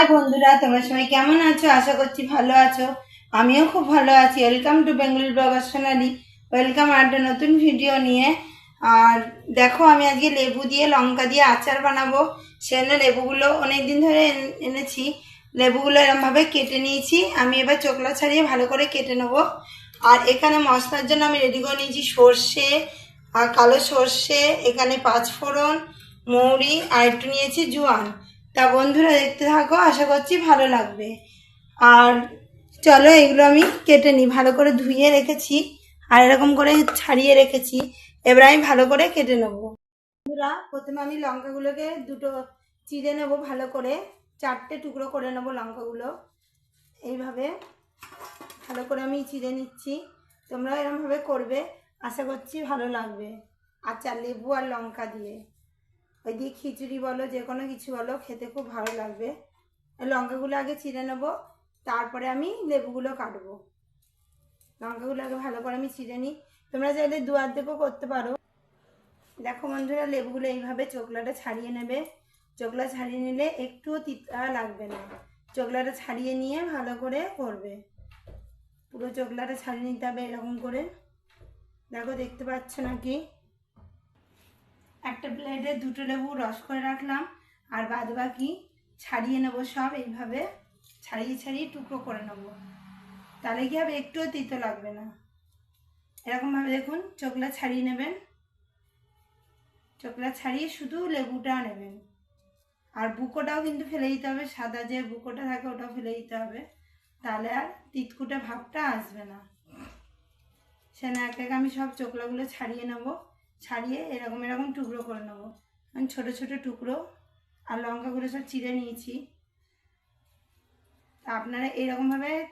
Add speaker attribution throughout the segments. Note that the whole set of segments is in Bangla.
Speaker 1: হাই বন্ধুরা, তোমরা সবাই কেমন আছো? আশা করছি ভালো আছো। আমিও খুব ভালো আছি। Welcome to Bengali blogger welcome আর একটা নতুন ভিডিও নিয়ে। আর দেখো, আমি আজকে লেবু দিয়ে লঙ্কা দিয়ে আচার বানাবো। সেজন্য লেবুগুলো অনেক দিন ধরে এন- এনেছি। লেবুগুলো এরমভাবে কেটে নিয়েছি। আমি এবার চোখলা ছাড়িয়ে ভালো করে কেটে নেব। আর এখানে মশলার জন্য আমি রেডি করে নিয়েছি সর্ষে, আর কালো সর্ষে, এখানে পাঁচফোড়ন, মৌরি, আর একটু নিয়েছি জোয়ান। তা বন্ধুরা দেখতে থাকো, আশা করছি ভালো লাগবে। আর চলো এগুলো আমি কেটে নিই, ভালো করে ধুয়ে রেখেছি, আর এরকম করে ছাড়িয়ে রেখেছি। এবার আমি ভালো করে কেটে নেব। বন্ধুরা, প্রথমে আমি লঙ্কাগুলোকে দুটো চিড়ে নেব ভালো করে। চারটে টুকরো করে নেব লঙ্কাগুলো। এইভাবে ভালো করে আমি চিড়ে নিচ্ছি। তোমরা এরকমভাবে করবে, আশা করছি ভালো লাগবে। আচার লেবু আর লঙ্কা দিয়ে। ওই দিয়ে খিচুড়ি বলো, যে কোনো কিছু বলো, খেতে খুব ভালো লাগবে। লঙ্কাগুলো আগে চিড়ে নেব, তারপরে আমি লেবুগুলো কাটবো। লঙ্কাগুলো আগে ভালো করে আমি চিড়ে নিই। তোমরা চাইলে দু অর্ধেকও করতে পারো। দেখো বন্ধুরা, লেবুগুলো এইভাবে চোকলাটা ছাড়িয়ে নেবে। চোকলা ছাড়িয়ে নিলে একটুও তিতা লাগবে না। চোকলাটা ছাড়িয়ে নিয়ে ভালো করে করবে। পুরো চোকলাটা ছাড়িয়ে নিতে হবে এরকম করে। দেখো, দেখতে পাচ্ছ নাকি? একটা প্লেটে দুটো লেবু রস করে রাখলাম, আর বাদ বাকি ছাড়িয়ে নেব সব, এইভাবে ছাড়িয়ে ছাড়িয়ে টুকরো করে নেব। তাহলে কি হবে? একটুও তিতো লাগবে না। এরকমভাবে দেখুন চোকলা ছাড়িয়ে নেবেন। চোকলা ছাড়িয়ে শুধু লেবুটা নেবেন। আর বুকোটাও কিন্তু ফেলে দিতে হবে, সাদা যে বুকোটা থাকে ওটাও ফেলে দিতে হবে। তাহলে আর তিতকুটে ভাবটা আসবে না। সেখানে এক এক আমি সব চোকলাগুলো ছাড়িয়ে নেব। ছাড়িয়ে এরকম এরকম টুকরো করে নেব। আমি ছোটো ছোটো টুকরো আর লঙ্কাগুলো সব চিড়ে নিয়েছি। তা আপনারা এরকমভাবে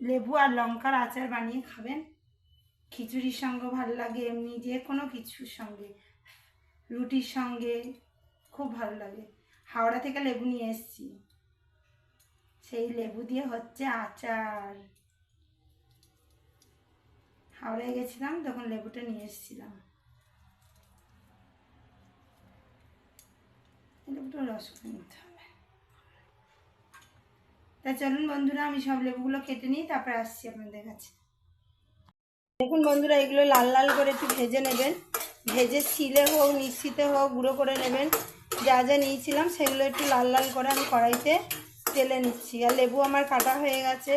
Speaker 1: লেবু আর লঙ্কার আচার বানিয়ে খাবেন। খিচুড়ির সঙ্গে ভালো লাগে, এমনি যে কোনো কিছুর সঙ্গে। রুটির সঙ্গে খুব ভালো লাগে। হাওড়া থেকে লেবু নিয়ে এসেছি। সেই লেবু দিয়ে হচ্ছে আচার। হাওড়ায় গেছিলাম, তখন লেবুটা নিয়ে এসেছিলাম। লেবুটা রস নিতে হবে। তা চলুন বন্ধুরা, আমি সব লেবুগুলো কেটে নিই, তারপরে আসছি আপনাদের কাছে। দেখুন বন্ধুরা, এগুলো লাল লাল করে একটু ভেজে নেবেন। ভেজে শিলে হোক, মিক্সিতে হোক, গুঁড়ো করে নেবেন। যা যা নিয়েছিলাম, সেগুলো একটু লাল লাল করে আমি কড়াইতে তেলে নিচ্ছি। আর লেবু আমার কাটা হয়ে গেছে,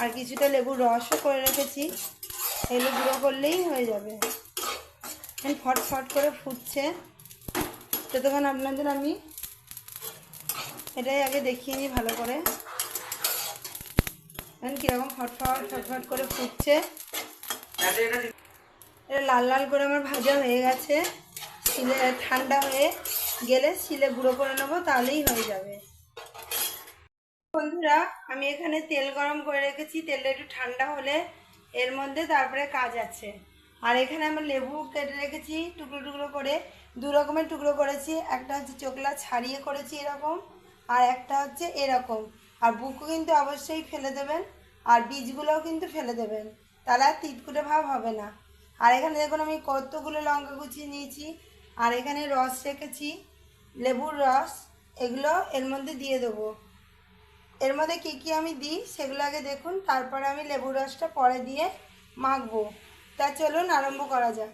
Speaker 1: আর কিছুটা লেবুর রসও করে রেখেছি। এগুলো গুঁড়ো করলেই হয়ে যাবে। ফট ফট করে ফুটছে। ততক্ষণ আপনাদের আমি এটাই আগে দেখিয়ে নিই ভালো করে। কীরকম ফটফট ফটফট করে ফুটছে। এটা লাল লাল করে আমার ভাজা হয়ে গেছে। শিলে ঠান্ডা হয়ে গেলে শিলে গুঁড়ো করে নেব, তাহলেই হয়ে যাবে। বন্ধুরা, আমি এখানে তেল গরম করে রেখেছি। তেলটা একটু ঠান্ডা হলে এর মধ্যে তারপরে কাজ আছে। আর এখানে আমার লেবু কেটে রেখেছি টুকরো টুকরো করে। দু রকমের টুকরো করেছি। একটা হচ্ছে চোকলা ছাড়িয়ে করেছি এরকম, আর একটা হচ্ছে এরকম। আর বুকও কিন্তু অবশ্যই ফেলে দেবেন, আর বীজগুলোও কিন্তু ফেলে দেবেন। তাহলে আর তিতকুটে ভাব হবে না। আর এখানে দেখুন আমি কতগুলো লঙ্কা কুচিয়ে নিয়েছি। আর এখানে রস রেখেছি, লেবুর রস। এগুলো এর মধ্যে দিয়ে দেবো। এর মধ্যে কী কী আমি দিই সেগুলো আগে দেখুন, তারপরে আমি লেবুর রসটা পরে দিয়ে মাখবো। তা চলুন আরম্ভ করা যাক।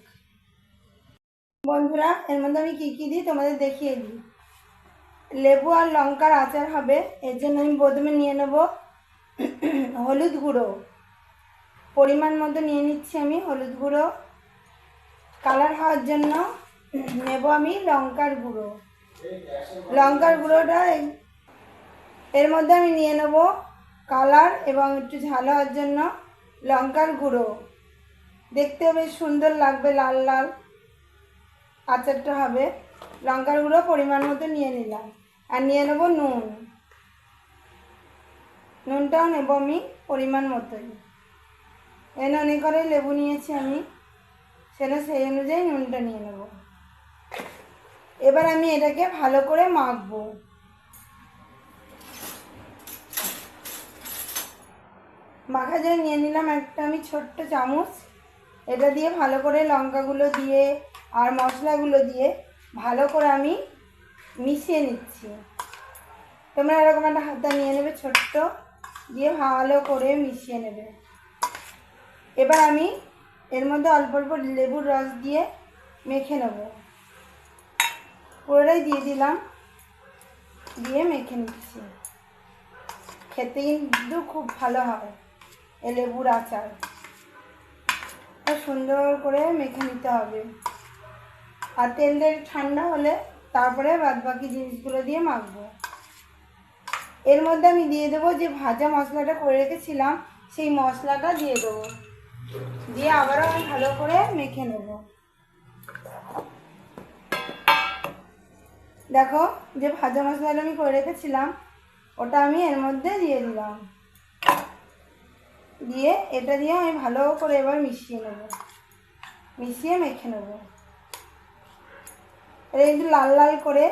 Speaker 1: বন্ধুরা, এর মধ্যে আমি কী কী দিই তোমাদের দেখিয়ে দিই। লেবু আর লঙ্কার আচার হবে, এর জন্য আমি প্রথমে নিয়ে নেব হলুদ গুঁড়ো। পরিমাণ মতো নিয়ে নিচ্ছি আমি হলুদ গুঁড়ো। কালার হওয়ার জন্য নেব আমি লঙ্কার গুঁড়ো। লঙ্কার গুঁড়োটা এর মধ্যে আমি নিয়ে নেব কালার এবং একটু ঝাল হওয়ার জন্য লঙ্কার গুঁড়ো। দেখতেও বেশ সুন্দর লাগবে, লাল লাল। আচারটা হবে। লঙ্কার গুঁড়ো পরিমাণ মতো নিয়ে নিলাম। আর নিয়ে নেব নুন। নুনটাও নেব আমি পরিমাণ মতোই। এনে অনেক করে লেবু নিয়েছি আমি। সেটা সেই অনুযায়ী নুনটা নিয়ে নেব। এবার আমি এটাকে ভালো করে মাখবো। মাখা জন্য নিয়ে নিলাম একটা আমি ছোট্ট চামচ। এটা দিয়ে ভালো করে লঙ্কাগুলো দিয়ে আর মশলাগুলো দিয়ে ভালো করে আমি মিশিয়ে নিচ্ছি। তোমরা এরকম একটা হাতা নিয়ে নেবে ছোট্ট, দিয়ে ভালো করে মিশিয়ে নেবে। এবার আমি এর মধ্যে অল্প অল্প লেবুর রস দিয়ে মেখে নেব। পুরোটাই দিয়ে দিলাম, দিয়ে মেখে নিচ্ছি। খেতে কিন্তু খুব ভালো হয় এ লেবুর আচার। সুন্দর করে মেখে নিতে হবে। আর তেলটা ঠান্ডা হলে তারপরে বাদ বাকি জিনিসগুলো দিয়ে মাখবো। এর মধ্যে আমি দিয়ে দেবো যে ভাজা মশলাটা করে রেখেছিলাম, সেই মশলাটা দিয়ে দেবো। দিয়ে আবারও আমি ভালো করে মেখে নেব। দেখো যে ভাজা মশলাটা আমি করে রেখেছিলাম, ওটা আমি এর মধ্যে দিয়ে দিলাম। দিয়ে এটা দিয়ে আমি ভালো করে এবার মিশিয়ে নেব। মিশিয়ে মেখে নেব। এটা কিন্তু লাল লাল করে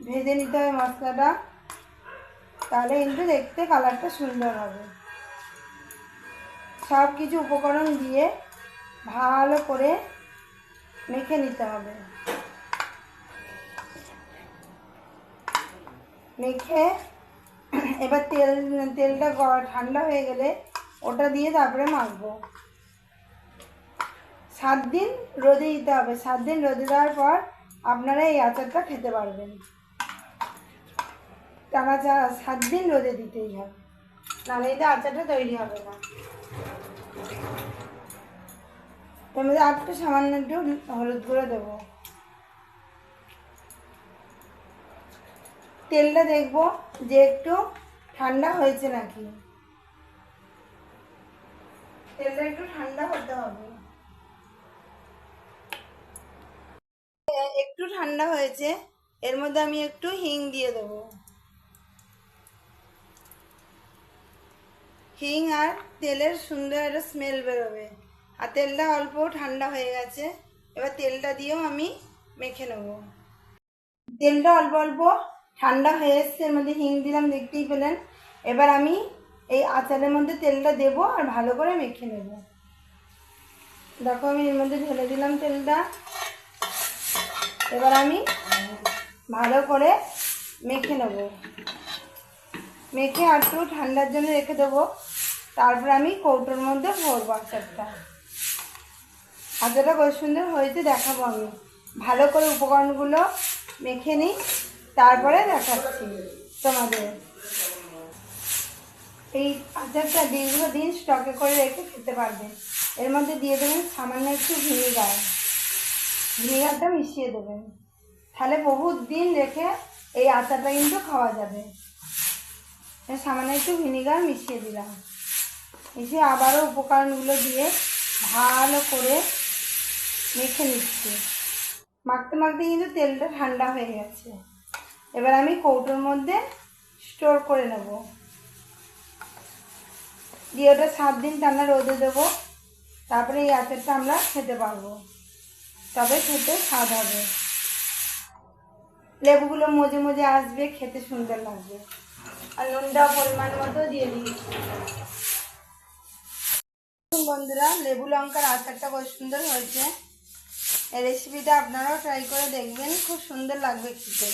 Speaker 1: ভেজে নিতে হবে মশলাটা। তাহলে কিন্তু দেখতে কালারটা সুন্দর হবে। সব কিছু উপকরণ দিয়ে ভালো করে মেখে নিতে হবে। মেখে এবার তেল, তেলটা ঠান্ডা হয়ে গেলে ওটা দিয়ে তারপরে মাখবো। সাত দিন রোদে দিতে হবে। সাত দিন রোদে দেওয়ার পর আপনারা এই আচারটা খেতে পারবেন। টানা চা সাত দিন রোদে দিতেই হবে। নাহলে এটা আচারটা তৈরি হবে না। এর মধ্যে আর একটু সামান্য একটু হলুদ গুঁড়ো দেবো। তেলটা দেখব যে একটু ঠান্ডা হয়েছে নাকি। তেলটা একটু ঠান্ডা হতে হবে। একটু ঠান্ডা হয়েছে, এর মধ্যে আমি একটু হিং দিয়ে দেবো। হিং আর তেলের সুন্দর একটা স্মেল বেরোবে। আর তেলটা অল্প ঠান্ডা হয়ে গেছে, এবার তেলটা দিয়েও আমি মেখে নেব। তেলটা অল্প অল্প ঠান্ডা হয়ে এসছে, এর মধ্যে হিং দিলাম, দেখতেই পেলেন। এবার আমি এই আচারের মধ্যে তেলটা দেব আর ভালো করে মেখে নেব। দেখো আমি এর মধ্যে ঢেলে দিলাম তেলটা। এবার আমি ভালো করে মেখে নেব। মেখে আর একটু ঠান্ডার জন্য রেখে দেবো। তারপর আমি কৌটোর মধ্যে ভরবো আচারটা। আচারটা কত সুন্দর হয়েছে দেখাবো আমি। ভালো করে উপকরণগুলো মেখে নিই, তারপরে দেখাচ্ছি তোমাদের। এই আচারটা দীর্ঘদিন স্টকে করে রেখে খেতে পারবে। এর মধ্যে দিয়ে দেবেন সামান্য একটু ভিনিগার। ভিনিগারটা মিশিয়ে দেবেন। তাহলে বহুত দিন রেখে এই আচারটা কিন্তু খাওয়া যাবে। সামান্য একটু ভিনিগার মিশিয়ে দিলাম। মিশিয়ে আবারও উপকরণগুলো দিয়ে ভালো করে মেখে নিচ্ছি। মাখতে মাখতে কিন্তু তেলটা ঠান্ডা হয়ে গেছে। এবার আমি কৌটোর মধ্যে স্টোর করে নেব। দিয়ে ওটা সাত দিন টানা রোদে দেবো। তারপরে এই আচারটা আমরা খেতে পারব। তবে খেতে স্বাদ হবে। লেবুগুলো মজে মজে আসবে, খেতে সুন্দর লাগবে। আর নুনটা পরিমাণ মতো দিয়ে দিয়েছি। বন্ধুরা, লেবু লঙ্কার আচারটা কত সুন্দর হয়েছে। এই রেসিপিটা আপনারাও ট্রাই করে দেখবেন, খুব সুন্দর লাগবে খেতে।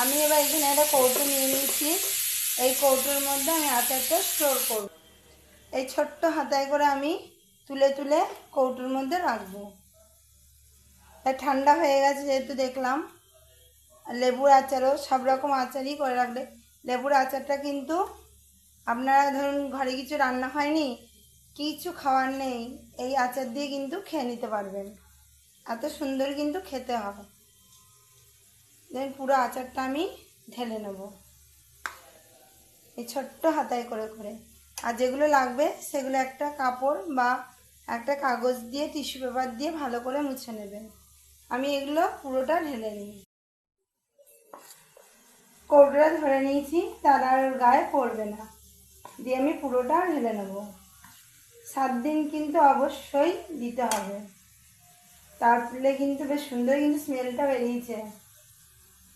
Speaker 1: আমি এবার এখানে একটা কৌটো নিয়ে নিয়েছি। এই কৌটোর মধ্যে আমি আচারটা স্টোর করব। এই ছোট্ট হাতায় করে আমি তুলে তুলে কৌটোর মধ্যে রাখব। ঠান্ডা হয়ে গেছে যেহেতু দেখলাম। লেবুর আচারও সব রকম আচারই করে রাখলে লেবুর আচারটা কিন্তু আপনারা ধরুন ঘরে কিছু রান্না হয়নি, কিছু খাওয়ার নেই, এই আচার দিয়ে কিন্তু খেয়ে নিতে পারবেন। এত সুন্দর কিন্তু খেতে হবে। দেখুন পুরো আচারটা আমি ঢেলে নেব। এই ছোট্ট হাতায় করে করে। আর যেগুলো লাগবে, সেগুলো একটা কাপড় বা একটা কাগজ দিয়ে, টিস্যু পেপার দিয়ে ভালো করে মুছে নেবেন। আমি এগুলো পুরোটা ঢেলে নিই। কৌটোটা ধরে নিয়েছি, তার আর গায়ে পড়বে না। দিয়ে আমি পুরোটা ঢেলে নেব। সাত দিন কিন্তু অবশ্যই দিতে হবে। তারপরে কিন্তু বেশ সুন্দর কিন্তু স্মেলটা বেরিয়েছে।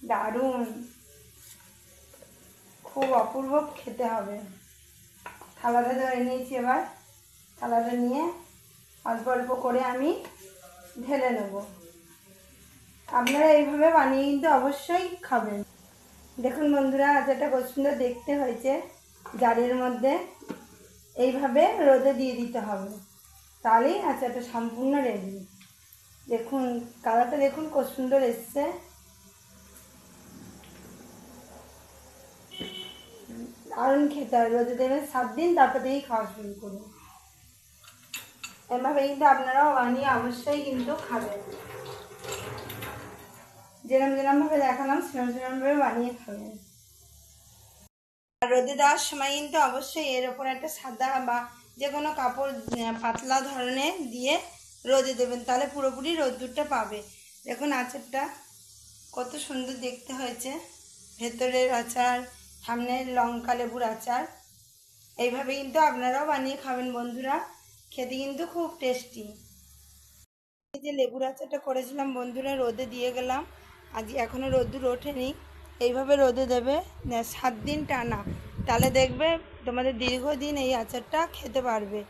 Speaker 1: দারুণ! খুব অপূর্ব খেতে হবে। থালাটা ধরে নিয়েছি এবার। থালাটা নিয়ে অল্প অল্প করে আমি ঢেলে নেব। আপনারা এইভাবে বানিয়ে কিন্তু অবশ্যই খাবেন। দেখুন বন্ধুরা আচারটা কত সুন্দর দেখতে হয়েছে। জারের মধ্যে এইভাবে রোদে দিয়ে দিতে হবে। তাহলেই আচারটা সম্পূর্ণ রেডি। দেখুন, কালারটা দেখুন কত সুন্দর এসছে। দারুণ খেতে হবে। রোদে দেবেন সাত দিন, তারপর থেকেই খাওয়া শুরু করুন। এভাবে কিন্তু আপনারাও বানিয়ে অবশ্যই কিন্তু খাবেন। যেরম যেরকমভাবে দেখালাম, সেরম সেরকমভাবে বানিয়ে খাবেন। আর রোদে দেওয়ার সময় কিন্তু অবশ্যই এর ওপর একটা সাদা বা যে কোনো কাপড় পাতলা ধরনের দিয়ে রোদে দেবেন। তাহলে পুরোপুরি রোদ্দুরটা পাবে। দেখুন আচারটা কত সুন্দর দেখতে হয়েছে। ভেতরের আচার সামনের লঙ্কা লেবুর আচার। এইভাবে কিন্তু আপনারাও বানিয়ে খাবেন বন্ধুরা। খেতে কিন্তু খুব টেস্টি এই যে লেবুর আচারটা করেছিলাম বন্ধুরা, রোদে দিয়ে গেলাম। আজ এখনও রোদ্দুর ওঠেনি। এইভাবে রোদে দেবে সাত দিন টানা। তাহলে দেখবে তোমাদের দীর্ঘদিন এই আচারটা খেতে পারবে।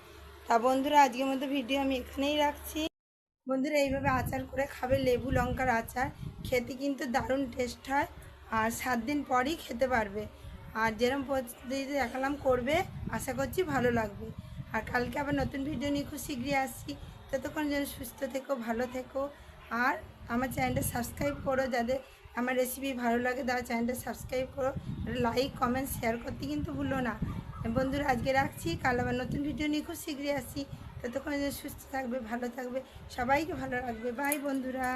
Speaker 1: তা বন্ধুরা, আজকের মতো ভিডিও আমি এখানেই রাখছি। বন্ধুরা, এইভাবে আচার করে খাবে লেবু লঙ্কার আচার। খেতে কিন্তু দারুণ টেস্ট হয়। আর সাত দিন পরই খেতে পারবে। আর যেরকম পদ্ধতিতে দেখালাম করবে, আশা করছি ভালো লাগবে। আর কালকে আবার নতুন ভিডিও নিয়ে খুব শীঘ্রই আসছি। ততক্ষণ যেন সুস্থ থেকো, ভালো থেকো। আর আমার চ্যানেলটা সাবস্ক্রাইব করো যাদের আমার রেসিপি ভালো লাগে, তারা চ্যানেলটা সাবস্ক্রাইব করো। লাইক কমেন্ট শেয়ার করতে কিন্তু ভুলো না। বন্ধুরা, আজকে রাখছি। কাল আবার নতুন ভিডিও নিয়ে খুব শীঘ্রই আসছি। ততক্ষণ যেন সুস্থ থাকবে, ভালো থাকবে। সবাইকে ভালো রাখবে। বাই বন্ধুরা।